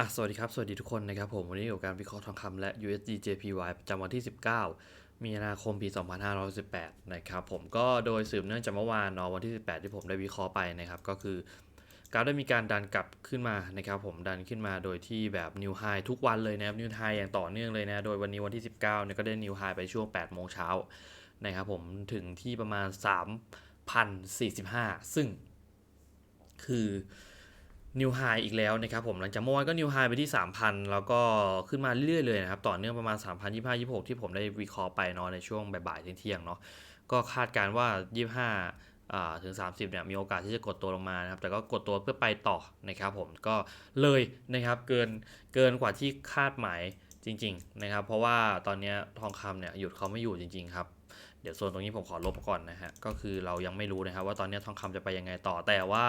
อะสวัสดีครับ สวัสดีทุกคนนะครับผม วันนี้อยู่กับการวิเคราะห์ทองคำและ USD JPY ประจำวันที่ 19 มีนาคมปี 2518 นะครับผมก็โดยสืบเนื่องจากเมื่อวานเนาะวันที่ 18 ที่ผมได้วิเคราะห์ไปนะครับ ก็คือกาฟได้มีการดันกลับขึ้นมานะครับผมดันขึ้นมาโดยที่แบบนิวไฮทุกวันเลยนะครับนิวไฮอย่างต่อเนื่องเลยนะโดยวันนี้วันที่ 19เนี่ยก็ได้นิวไฮไปช่วง 8 โมงเช้านะครับผมถึงที่ประมาณ 3,045 ซึ่งคือ นิวไฮอีกแล้วนะครับผมหลังจากเมื่อวานก็นิวไฮไปที่ 3,000 แล้วก็ขึ้นมาเรื่อยๆเลยนะครับ ต่อเนื่องประมาณ 3,025 26 ที่ผมได้วิเคราะห์ไปเนาะในช่วงบ่ายๆเที่ยงเนาะก็คาดการณ์ว่า 25อ่าถึง 30เนี่ยมีโอกาสที่จะกดตัวลงมานะครับแต่ก็กดตัวเพื่อไปต่อนะครับผมก็เลยนะครับเกินเกินกว่าที่คาดหมายจริงๆนะครับเพราะว่าตอนนี้ทองคำเนี่ยหยุดเขาไม่อยู่จริง ๆ ครับเดี๋ยวโซนตรงนี้ผมขอลบก่อนนะฮะก็คือเรายังไม่รู้นะครับว่าตอนนี้ทองคำจะไปยังไงต่อแต่ว่า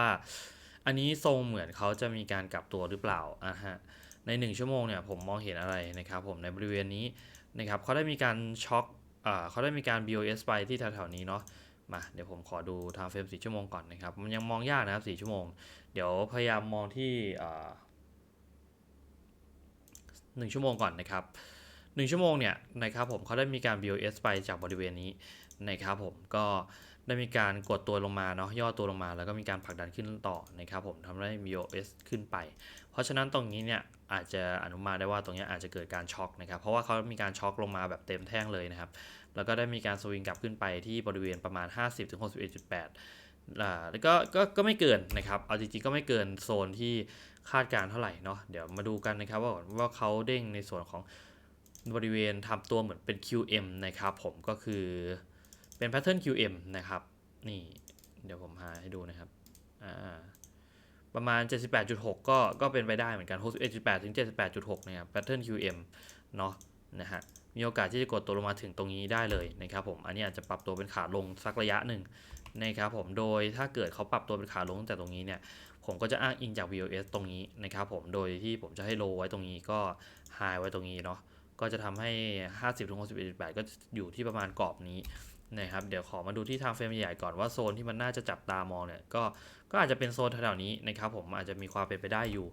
อันนี้ทรงเหมือนเขาจะมีการกลับตัวหรือเปล่าอะฮะใน 1 ชั่วโมงเนี่ยผมมองเห็นอะไรนะครับผมในบริเวณนี้นะครับเขาได้มีการช็อคอ่าเขาได้มีการ BOS ไปที่แถวๆนี้เนาะมาเดี๋ยวผมขอดูทางเฟรม4ชั่วโมงก่อนนะครับมันยังมองยากนะครับ4ชั่วโมง เดี๋ยวพยายามมองที่อ่าหนึ่งชั่วโมงก่อนนะครับหนึ่งชั่วโมงเนี่ยนะครับผมเขาได้มีการ BOS ไปจากบริเวณนี้นะครับผมก็ ได้มีการกดตัวลงมาเนาะย่อตัวลงมา แล้วก็มีการผลักดันขึ้นต่อนะครับผมทำให้ VOS ขึ้นไป เพราะฉะนั้นตรงนี้เนี่ยอาจจะอนุมานได้ว่าตรงนี้อาจจะเกิดการช็อคนะครับ เพราะว่าเขามีการช็อคลงมาแบบเต็มแท่งเลยนะครับ แล้วก็ได้มีการสวิงกลับขึ้นไปที่บริเวณประมาณ 50-61.8อ่าแล้วก็ก็ก็ไม่เกินนะครับ เอาจริงๆก็ไม่เกินโซนที่คาดการณ์เท่าไหร่เนาะเดี๋ยวมาดูกันนะครับว่าว่าเขาเด้งในส่วนของบริเวณทำตัวเหมือนเป็น QM นะครับผมก็คือ เป็นแพทเทิร์น QM นะครับ นี่ เดี๋ยวผมหาให้ดูนะครับ อ่า ประมาณ 78.6 ก็ ก็เป็นไปได้เหมือนกัน 61.8 ถึง 78.6 นะครับแพทเทิร์น QM เนาะนะฮะ มีโอกาสที่จะกดตัวลงมาถึงตรงนี้ได้เลยนะครับผม อันนี้อาจจะปรับตัวเป็นขาลงสักระยะหนึ่งนะครับผม โดยถ้าเกิดเขาปรับตัวเป็นขาลงตั้งแต่ตรงนี้เนี่ย ผมก็จะอ้างอิงจาก VOS ตรงนี้นะครับผม โดยที่ผมจะให้โลไว้ตรงนี้ก็ High ไว้ตรงนี้เนาะ ก็จะทำให้ 50-61.8 ก็อยู่ที่ประมาณกรอบนี้ นะครับเดี๋ยวขอมาดูที่ทางเฟรมใหญ่ก่อนว่าโซนที่มันน่าจะจับตามองเนี่ยก็ก็อาจจะเป็นโซนแถวๆนี้นะครับผมอาจจะมีความเป็นไปได้อยู่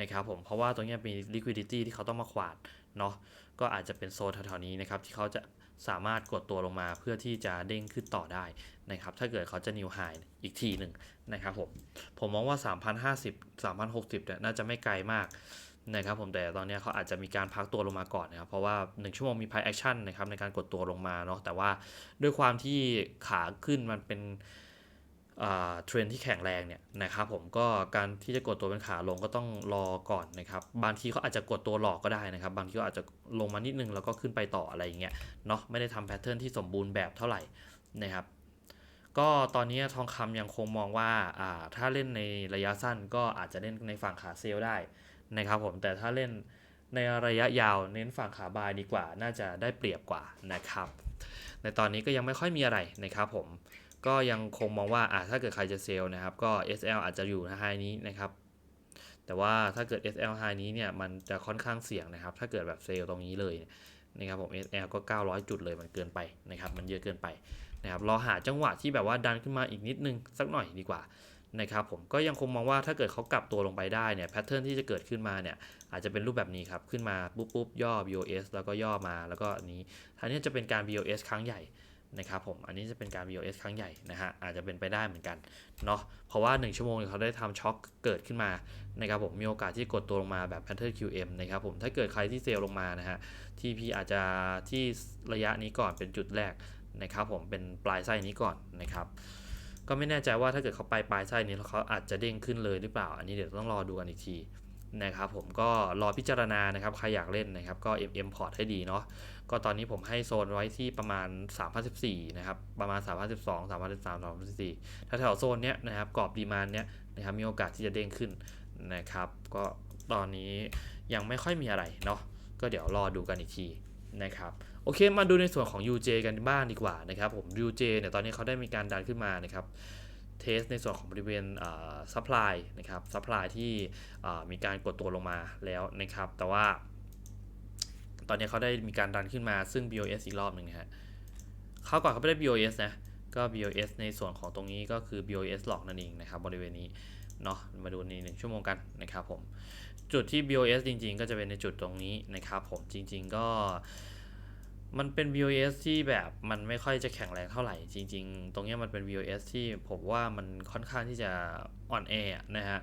นะครับผมเพราะว่าตรงนี้มี liquidity ที่เขาต้องมาขวาดเนาะก็อาจจะเป็นโซนแถวๆนี้นะครับที่เขาจะสามารถกดตัวลงมาเพื่อที่จะเด้งขึ้นต่อได้นะครับถ้าเกิดเขาจะ new high อีกทีหนึ่งนะครับผมผมมองว่า 3,050 3,060เนี่ยน่าจะไม่ไกลมาก นะครับผมแต่ตอนนี้เขาอาจจะมีการพักตัวลงมาก่อนนะครับเพราะว่า 1 ชั่วโมงมี price action นะครับในการกดตัวลงมาเนาะแต่ว่าด้วยความที่ขาขึ้นมันเป็นเทรนที่แข็งแรงเนี่ยนะครับผมก็การที่จะกดตัวเป็นขาลงก็ต้องรอก่อนนะครับบางทีเขาอาจจะกดตัวหลอกก็ได้นะครับ บางทีก็อาจจะลงมานิดนึงแล้วก็ขึ้นไปต่ออะไรอย่างเงี้ยเนาะไม่ได้ทำแพทเทิร์นที่สมบูรณ์แบบเท่าไหร่นะครับก็ตอนนี้ทองคำยังคงมองว่าถ้าเล่นในระยะสั้นก็อาจจะเล่นในฝั่งขาเซลได้ นะครับผมแต่ถ้าเล่นในระยะยาวเน้นฝั่งขาบายดีกว่า น่าจะได้เปรียบกว่านะครับ ในตอนนี้ก็ยังไม่ค่อยมีอะไรนะครับผมก็ยังคงมองว่าอ่าถ้าเกิดใครจะเซลล์นะครับ ก็ SL อาจจะอยู่ในไฮนี้นะครับแต่ว่าถ้าเกิด SL ไฮนี้เนี่ยมันจะค่อนข้างเสี่ยงนะครับ ถ้าเกิดแบบเซลล์ตรงนี้เลยนะครับผม SL ก็ 900 จุดเลยมันเกินไปนะครับ มันเยอะเกินไปนะครับรอหาจังหวะที่แบบว่าดันขึ้นมาอีกนิดนึงสักหน่อยดีกว่า นะครับผมก็ยังคงมองว่าถ้าเกิดเขากลับตัวลงไปได้เนี่ยแพทเทิร์นที่จะเกิดขึ้นมาเนี่ยอาจจะเป็นรูปแบบนี้ครับ ขึ้นมาปุ๊บปุ๊บย่อ BOS แล้วก็ย่อมาแล้วก็นี้ท่านี้จะเป็นการ BOS ครั้งใหญ่นะครับผมอันนี้จะเป็นการ BOS ครั้งใหญ่นะฮะอาจจะเป็นไปได้เหมือนกันเนาะเพราะว่า 1 ชั่วโมงเขาได้ทำช็อคเกิดขึ้นมานะครับผมมีโอกาสที่กดตัวลงมาแบบ pattern QM นะครับผมถ้าเกิดใครที่เซลล์ลงมานะฮะที่พี่อาจจะที่ระยะนี้ก่อนเป็นจุดแรกนะครับผมเป็นปลายไส้นี้ก่อนนะครับ ก็ไม่แน่ใจว่าถ้าเกิดเขาไปปลายไส้นี้แล้วเขาอาจจะเด้งขึ้นเลยหรือเปล่า อันนี้เดี๋ยวต้องรอดูกันอีกทีนะครับผมก็รอพิจารณานะครับ ใครอยากเล่นนะครับ ก็ MM port ให้ดีเนาะก็ตอนนี้ผมให้โซนไว้ที่ประมาณ 3,014 นะครับ ประมาณ 3,012 3,013 3,014ถ้าแถวโซนเนี้ยนะครับ กรอบดีมานเนี้ยนะครับ มีโอกาสที่จะเด้งขึ้นนะครับ ก็ตอนนี้ยังไม่ค่อยมีอะไรเนาะก็เดี๋ยวรอดูกันอีกที นะครับโอเคมาดูในส่วนของ UJ กันบ้างดีกว่านะครับผม UJ เนี่ยตอนนี้เขาได้มีการดันขึ้นมานะครับเทสในส่วนของบริเวณซัพพลายนะครับซัพพลายที่มีการกดตัวลงมาแล้วนะครับแต่ว่า ตอนนี้เขาได้มีการดันขึ้นมาซึ่ง BOS อีกรอบหนึ่งฮะเขาก่อนเขาไม่ได้ BOS นะก็ BOS ในส่วนของตรงนี้ก็คือ BOS หลอกนั่นเองนะครับบริเวณนี้เนาะมาดูในหนึ่งชั่วโมงกันนะครับผม จุดที่ BOS จริง ๆ ก็จะเป็นในจุดตรงนี้นะครับผมจริง ๆ ก็มันเป็น BOS ที่แบบมันไม่ค่อยจะแข็งแรงเท่าไหร่ จริง ๆ ตรงเนี้ยมันเป็น BOS ที่ผมว่ามันค่อนข้างที่จะอ่อนแอนะฮะ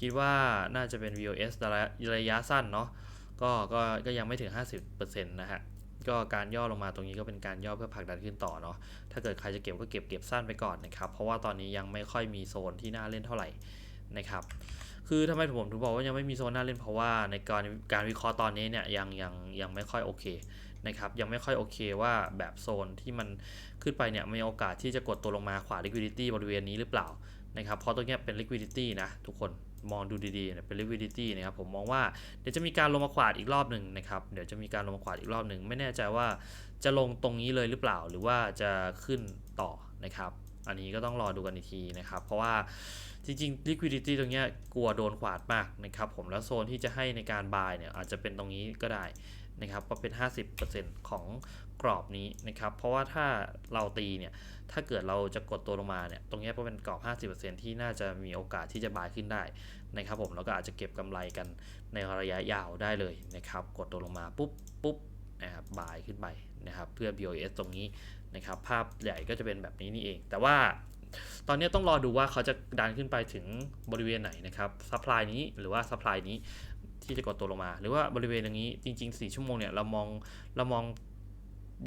คิดว่าน่าจะเป็น VOS ระยะระยะสั้นเนาะก็ก็ก็ยังไม่ถึง 50%นะฮะก็การย่อลงมาตรงนี้ก็เป็นการย่อเพื่อผลักดันขึ้นต่อเนาะถ้าเกิดใครจะเก็บก็เก็บเก็บสั้นไปก่อนนะครับเพราะว่าตอนนี้ยังไม่ค่อยมีโซนที่น่าเล่นเท่าไหร่นะครับ คือทำไมผมถึงบอกว่ายังไม่มีโซนน่าเล่นเพราะว่าในการการวิเคราะห์ตอนนี้เนี่ยยังยังยังไม่ค่อยโอเคนะครับยังไม่ค่อยโอเคว่าแบบโซนที่มันขึ้นไปเนี่ยมีโอกาสที่จะกดตัวลงมาขวา liquidity บริเวณนี้หรือเปล่านะครับเพราะตรงนี้เป็น liquidity นะทุกคนมองดูดีๆเนี่ยเป็น liquidity นะครับผมมองว่าเดี๋ยวจะมีการลงมาขวาดอีกรอบหนึ่งนะครับเดี๋ยวจะมีการลงมาขวาดอีกรอบหนึ่งไม่แน่ใจว่าจะลงตรงนี้เลยหรือเปล่า หรือว่าจะขึ้นต่อนะครับ อันนี้ก็ต้องรอดูกันอีกทีนะครับ เพราะว่าจริงๆ liquidity ตรงเนี้ยกลัวโดนขวาดมากนะครับผมแล้วโซนที่จะให้ในการ buy เนี่ยอาจจะเป็นตรงนี้ก็ได้นะครับก็เป็น 50%ของกรอบนี้นะครับ เพราะว่าถ้าเราตีเนี่ย ถ้าเกิดเราจะกดตัวลงมาเนี่ย ตรงนี้ก็เป็นกรอบ 50%ที่น่าจะมีโอกาสที่จะบายขึ้นได้นะครับ ผมแล้วก็อาจจะเก็บกำไรกันในระยะยาวได้เลยนะครับ กดตัวลงมาปุ๊บปุ๊บนะครับบายขึ้นไปนะครับ เพื่อ BOS ตรงนี้ นะครับภาพใหญ่ก็จะเป็นแบบนี้นี่เอง แต่ว่าตอนนี้ต้องรอดูว่าเขาจะดันขึ้นไปถึงบริเวณไหนนะครับซัพพลายนี้หรือว่าซัพพลายนี้ที่จะกดตัวลงมา หรือว่าบริเวณอย่างนี้จริง ๆ 4 ชั่วโมงเนี่ยเรามองเรามอง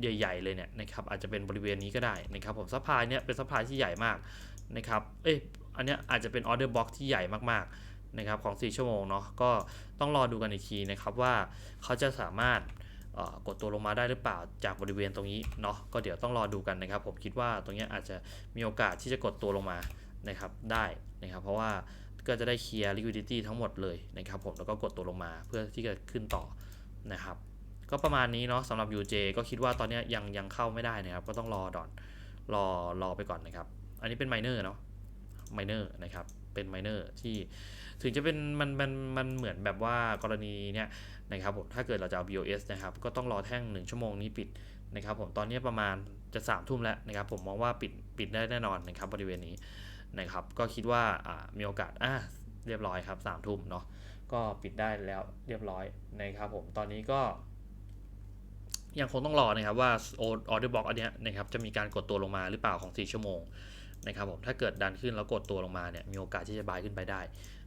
ใหญ่ ๆ เลยเนี่ยนะครับอาจจะเป็นบริเวณนี้ก็ได้นะครับผมซัพพลายเนี่ยเป็นซัพพลายที่ใหญ่มากนะครับเอ้ยอันเนี้ยอาจจะเป็นออเดอร์บ็อกที่ใหญ่มากๆนะครับของ 4 ชั่วโมงเนาะก็ต้องรอดูกันอีกทีนะครับว่าเขาจะสามารถ กดตัวลงมาได้หรือเปล่าจากบริเวณตรงนี้เนาะก็เดี๋ยวต้องรอดูกันนะครับ ผมคิดว่าตรงนี้อาจจะมีโอกาสที่จะกดตัวลงมานะครับได้นะครับ เพราะว่าก็จะได้เคลียร์ liquidity ทั้งหมดเลยนะครับผมแล้วก็กดตัวลงมาเพื่อที่จะขึ้นต่อนะครับ ก็ประมาณนี้เนาะสำหรับ UJ ก็คิดว่าตอนนี้ยยังยังเข้าไม่ได้นะครับ ก็ต้องรอดอนรอรอไปก่อนนะครับ อันนี้เป็นไมเนอร์เนาะไมเนอร์นะครับ เป็นไมเนอร์ที่ถึงจะเป็นมันมันมันเหมือนแบบว่ากรณีเนี้ยนะครับผมถ้าเกิดเราจะเอา BOS นะครับก็ต้องรอแท่ง 1 ชั่วโมงนี้ปิดนะครับผมตอนนี้ประมาณจะ3ามทุ่มแล้วนะครับผมมองว่าปิดปิดได้แน่นอนนะครับบริเวณนี้นะครับก็คิดว่าามีโอกาสอะเรียบร้อยครับสามทุ่มเนาะก็ปิดได้แล้วเรียบร้อยนะครับผมตอนนี้ก็ยังคงต้องรอนะครับว่าออเดอร์บ็อกอันเนี้ยนะครับจะมีการกดตัวลงมาหรือเปล่าของ 4 ชั่วโมง นะครับผมถ้าเกิดดันขึ้นแล้วกดตัวลงมาเนี่ยมีโอกาสที่จะบายขึ้นไปได้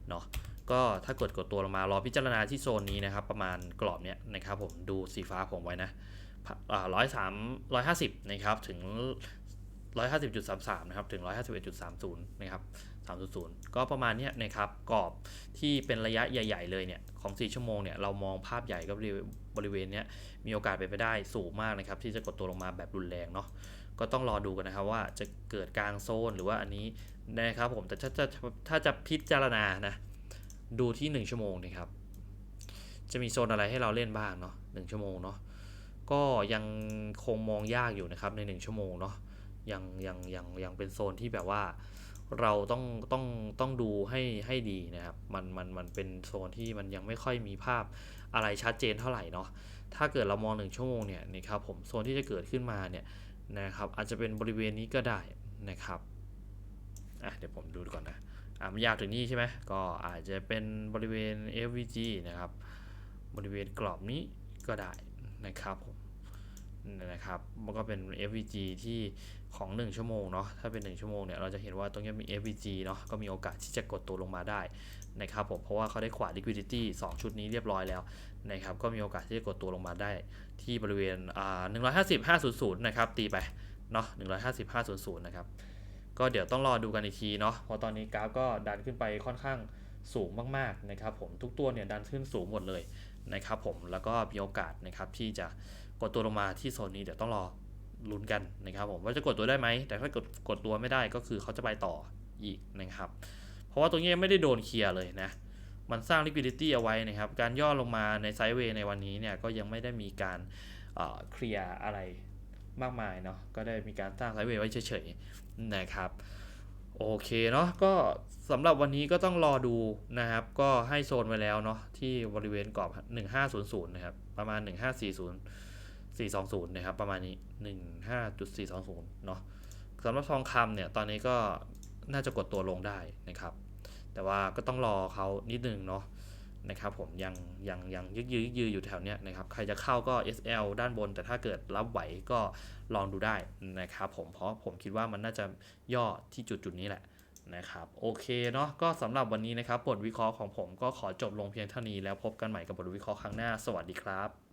เนาะก็ถ้ากดกดตัวลงมารอพิจารณาที่โซนนี้นะครับ ประมาณกรอบเนี้ยนะครับผมดูสีฟ้าผมไว้นะร้อยสามร้อยห้าสิบนะครับถึงร้อยห้าสิบจุดสามสามนะครับถึงร้อยห้าสิบเอ็ดจุดสามศูนย์นะครับสามศูนย์ก็ประมาณเนี้ยนะครับกรอบที่เป็นระยะใหญ่ ๆ เลยเนี่ยของ4ชั่วโมงเนี่ยเรามองภาพใหญ่ก็บริเวณเนี้ยมีโอกาสเป็นไปได้สูงมากนะครับที่จะกดตัวลงมาแบบรุนแรงเนาะ ก็ต้องรอดูกันนะครับว่าจะเกิดกลางโซนหรือว่าอันนี้นะครับผมแต่ถ้าจะถ้าจะพิจารณานะดูที่ 1 ชั่วโมงนะครับ จะมีโซนอะไรให้เราเล่นบ้างเนาะหชั่วโมงเนาะก็ยังคงมองยากอยู่นะครับใน 1 ชั่วโมงเนาะยังยังยังยังเป็นโซนที่แบบว่าเราต้องต้องต้องดูให้ให้ดีนะครับ มันมันมันเป็นโซนที่มันยังไม่ค่อยมีภาพอะไรชัดเจนเท่าไหร่เนาะถ้าเกิดเรามองหนึ่งชั่วโมงเนี่ยนะครับผมโซนที่จะเกิดขึ้นมาเนี่ย นะครับ อาจจะเป็นบริเวณนี้ก็ได้นะครับอะเดี๋ยวผมดูก่อนนะอะมันยาวถึงนี่ใช่ไหมก็อาจจะเป็นบริเวณ FVG นะครับ บริเวณกรอบนี้ก็ได้นะครับผม นะครับ มันก็เป็น FVG ที่ของ 1 ชั่วโมงเนาะ ถ้าเป็น 1 ชั่วโมงเนี่ย เราจะเห็นว่าตรงนี้มี FVG เนาะ ก็มีโอกาสที่จะกดตัวลงมาได้นะครับผม เพราะว่าเขาได้ขวา liquidity 2 ชุดนี้เรียบร้อยแล้วนะครับ ก็มีโอกาสที่จะกดตัวลงมาได้ ที่บริเวณอ่า150 500 นะครับ ตีไป เนาะ150 500 นะครับ ก็เดี๋ยวต้องรอดูกันอีกทีเนาะ เพราะตอนนี้กราฟก็ดันขึ้นไปค่อนข้างสูงมากๆนะครับผม ทุกตัวเนี่ยดันขึ้นสูงหมดเลยนะครับผม แล้วก็มีโอกาสนะครับที่จะ กดตัวลงมาที่โซนนี้เดี๋ยวต้องรอลุ้นกันนะครับผมว่าจะกดตัวได้ไหม แต่ถ้ากดกดตัวไม่ได้ก็คือเขาจะไปต่ออีกนะครับ เพราะว่าตรงนี้ไม่ได้โดนเคลียร์เลยนะ มันสร้าง liquidity เอาไว้นะครับ การย่อลงมาในไซด์เวย์ในวันนี้เนี่ยก็ยังไม่ได้มีการเคลียร์อะไรมากมายเนาะ ก็ได้มีการสร้างไซด์เวย์ไว้เฉยๆนะครับ โอเคเนาะ ก็สำหรับวันนี้ก็ต้องรอดูนะครับ ก็ให้โซนไว้แล้วเนาะที่บริเวณกรอบ 1500 นะครับ ประมาณ 1540 420 นะครับ ประมาณนี้ 15.420 เนาะสำหรับทองคำเนี่ย ตอนนี้ก็น่าจะกดตัวลงได้นะครับ แต่ว่าก็ต้องรอเขานิดนึงเนาะนะครับผมยังยังยังยึกยือยืออยู่แถวเนี้ยนะครับ ใครจะเข้าก็ SL ด้านบน แต่ถ้าเกิดรับไหวก็ลองดูได้นะครับผมเพราะผมคิดว่ามันน่าจะย่อที่จุดจุดนี้แหละนะครับโอเคเนาะก็สำหรับวันนี้นะครับบทวิเคราะห์ของผมก็ขอจบลงเพียงเท่านี้แล้วพบกันใหม่กับบทวิเคราะห์ครั้งหน้า สวัสดีครับ